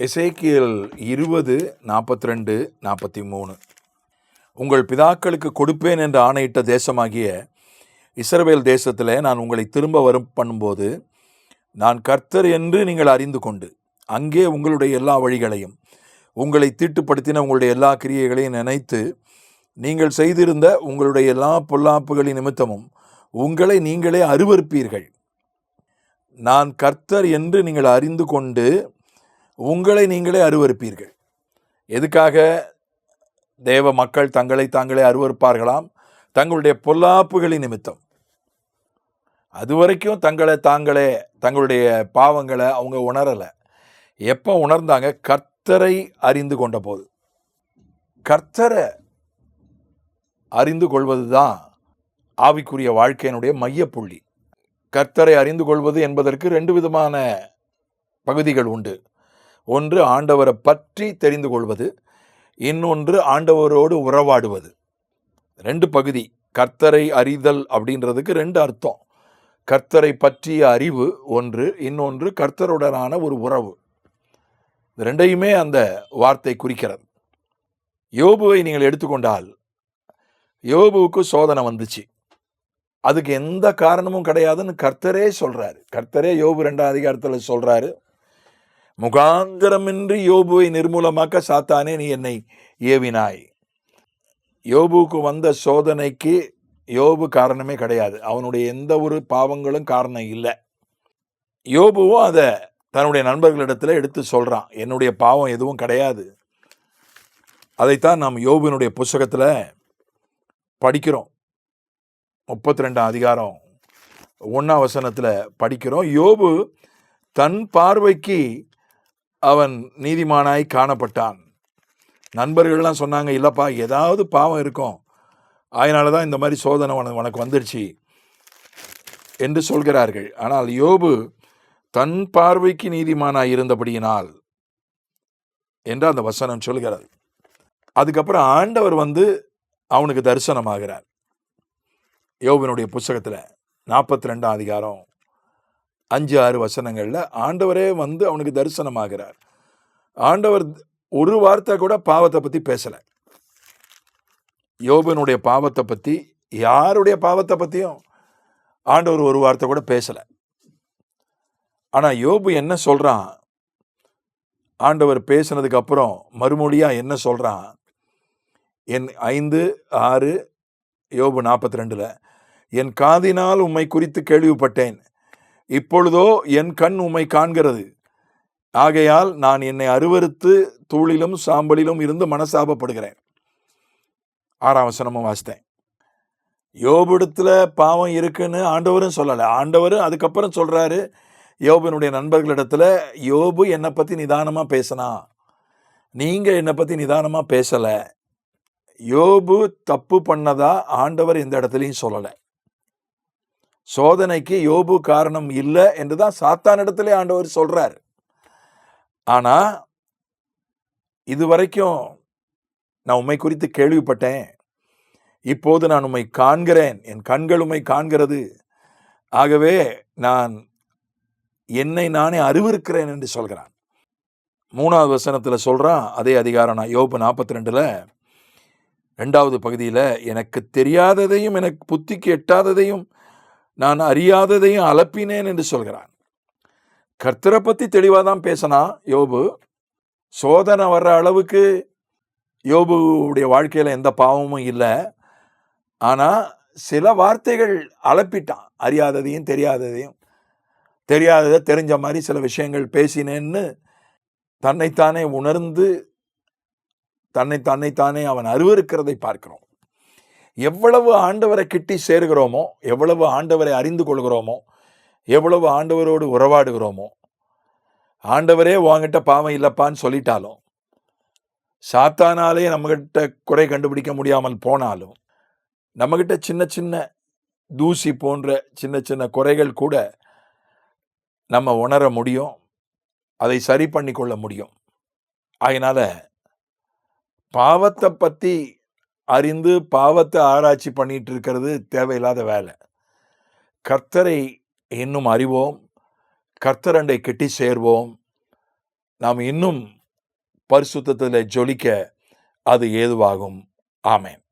எசேக்கியல் இருபது நாற்பத்தி ரெண்டு நாற்பத்தி மூணு உங்கள் பிதாக்களுக்கு கொடுப்பேன் என்று ஆணையிட்ட தேசமாகிய இஸ்ரவேல் தேசத்தில் நான் உங்களை திரும்ப வரும் பண்ணும்போது நான் கர்த்தர் என்று நீங்கள் அறிந்து கொண்டு அங்கே உங்களுடைய எல்லா வழிகளையும் உங்களை தீட்டுப்படுத்தின உங்களுடைய எல்லா கிரியைகளையும் நினைத்து நீங்கள் செய்திருந்த உங்களுடைய எல்லா பொல்லாப்புகளின் நிமித்தமும் உங்களை நீங்களே அருவருப்பீர்கள். நான் கர்த்தர் என்று நீங்கள் அறிந்து கொண்டு உங்களை நீங்களே அருவருப்பீர்கள். எதுக்காக தேவ மக்கள் தங்களை தாங்களே அருவருப்பார்களாம்? தங்களுடைய பொல்லாப்புகளின் நிமித்தம். அது வரைக்கும் தங்களை தாங்களே தங்களுடைய பாவங்களை அவங்க உணரலை. எப்போ உணர்ந்தாங்க? கர்த்தரை அறிந்து கொண்ட போது கர்த்தரை அறிந்து கொள்வது தான் ஆவிக்குரிய வாழ்க்கையினுடைய மையப்புள்ளி. கர்த்தரை அறிந்து கொள்வது என்பதற்கு ரெண்டு விதமான பகுதிகள் உண்டு. ஒன்று ஆண்டவரை பற்றி தெரிந்து கொள்வது இன்னொன்று ஆண்டவரோடு உறவாடுவது. ரெண்டு பகுதி கர்த்தரை அறிதல் அப்படின்றதுக்கு ரெண்டு அர்த்தம். கர்த்தரை பற்றிய அறிவு ஒன்று இன்னொன்று கர்த்தருடனான ஒரு உறவு. ரெண்டையுமே அந்த வார்த்தை குறிக்கிறது. யோபுவை நீங்கள் எடுத்துக்கொண்டால் யோபுவுக்கு சோதனை வந்துச்சு. அதுக்கு எந்த காரணமும் கிடையாதுன்னு கர்த்தரே சொல்கிறாரு கர்த்தரே யோபு ரெண்டாம் அதிகாரத்தில் சொல்கிறாரு முகாந்திரமின்றி யோபுவை நிர்மூலமாக்க சாத்தானே நீ என்னை ஏவினாய். யோபுவுக்கு வந்த சோதனைக்கு யோபு காரணமே கிடையாது. அவனுடைய எந்த ஒரு பாவங்களும் காரணம் இல்லை. யோபுவும் அதை தன்னுடைய நண்பர்களிடத்தில் எடுத்து சொல்கிறான் என்னுடைய பாவம் எதுவும் கிடையாது. அதைத்தான் நாம் யோபுவினுடைய புஸ்தகத்தில் படிக்கிறோம். முப்பத்தி ரெண்டாம் அதிகாரம் ஒன்றாம் வசனத்தில் படிக்கிறோம். யோபு தன் பார்வைக்கு அவன் நீதிமானாய் காணப்பட்டான். நண்பர்கள்லாம் சொன்னாங்க இல்லைப்பா ஏதாவது பாவம் இருக்கும். அதனால தான் இந்த மாதிரி சோதனை உனக்கு உனக்கு வந்துடுச்சு என்று சொல்கிறார்கள். ஆனால் யோபு தன் பார்வைக்கு நீதிமானாய் இருந்தபடியினால் என்று அந்த வசனம் சொல்கிறது. அதுக்கப்புறம் ஆண்டவர் வந்து அவனுக்கு தரிசனமாகிறார். யோபினுடைய புஸ்தகத்தில் நாற்பத்தி ரெண்டாம் அதிகாரம் அஞ்சு ஆறு வசனங்களில் ஆண்டவரே வந்து அவனுக்கு தரிசனமாகிறார். ஆண்டவர் ஒரு வார்த்தை கூட பாவத்தை பற்றி பேசலை. யோபனுடைய பாவத்தை பற்றி யாருடைய பாவத்தை பற்றியும் ஆண்டவர் ஒரு வார்த்தை கூட பேசலை. ஆனால் யோபு என்ன சொல்கிறான் ஆண்டவர் பேசினதுக்கு அப்புறம் மறுமொழியாக என்ன சொல்கிறான் என் ஐந்து ஆறு யோபு நாற்பத்தி ரெண்டில் என் காதினால் உம்மை குறித்து கேள்விப்பட்டேன். இப்பொழுதோ என் கண் உம்மை காண்கிறது. ஆகையால் நான் என்னை அருவறுத்து தூளிலும் சாம்பலிலும் இருந்து மனசாபப்படுகிறேன். ஆறாம் வசனமும் வாசித்தேன். யோபிடத்தில் பாவம் இருக்குன்னு ஆண்டவரும் சொல்லலை. ஆண்டவரும் அதுக்கப்புறம் சொல்கிறாரு யோபினுடைய நண்பர்களிடத்துல யோபு என்னை பற்றி நிதானமாக பேசினா? நீங்கள் என்னை பற்றி நிதானமாக பேசலை. யோபு தப்பு பண்ணதா ஆண்டவர் எந்த இடத்துலையும் சொல்லலை. சோதனைக்கு யோபு காரணம் இல்லை என்று தான் சாத்தான் இடத்துல ஆண்டவர் சொல்கிறார் ஆனால் இது வரைக்கும் நான் உண்மை குறித்து கேள்விப்பட்டேன். இப்போது நான் உம்மை காண்கிறேன். என் கண்கள் உம்மை காண்கிறது. ஆகவே நான் என்னை நானே அறிவிருக்கிறேன் என்று சொல்கிறான். மூணாவது வசனத்தில் சொல்கிறான் அதே அதிகாரம் நான் யோபு நாற்பத்தி ரெண்டில் ரெண்டாவது பகுதியில் எனக்கு தெரியாததையும் எனக்கு புத்திக்கு எட்டாததையும் நான் அறியாததையும் அலப்பினேன் என்று சொல்கிறான். கர்த்தரை பற்றி தெளிவாக தான் பேசினா யோபு சோதனை வர்ற அளவுக்கு யோபுடைய வாழ்க்கையில் எந்த பாவமும் இல்லை. ஆனால் சில வார்த்தைகள் அலப்பிட்டான். அறியாததையும் தெரியாததையும். தெரியாததை தெரிஞ்ச மாதிரி சில விஷயங்கள் பேசினேன்னு தன்னைத்தானே உணர்ந்து தன்னை தன்னைத்தானே அவன் அருவருக்கிறதை பார்க்கிறோம். எவ்வளவு ஆண்டவரை கிட்டி சேர்கிறோமோ எவ்வளவு ஆண்டவரை அறிந்து கொள்கிறோமோ எவ்வளவு ஆண்டவரோடு உறவாடுகிறோமோ ஆண்டவரே வாங்கிட்ட பாவம் இல்லைப்பான்னு சொல்லிட்டாலும் சாத்தானாலே நம்மகிட்ட குறை கண்டுபிடிக்க முடியாமல் போனாலும் நம்மகிட்ட சின்ன சின்ன தூசி போன்ற சின்ன சின்ன குறைகள் கூட நம்ம உணர முடியும் அதை சரி பண்ணி கொள்ள முடியும். அதனால் பாவத்தை பற்றி அறிந்து பாவத்தை ஆராய்ச்சி பண்ணிட்டு இருக்கிறது தேவையில்லாத வேலை. கர்த்தரை இன்னும் அறிவோம். கர்த்தரண்டை கெட்டி சேர்வோம். நாம் இன்னும் பரிசுத்தத்தில் ஜொலிக்க அது ஏதுவாகும். ஆமேன்.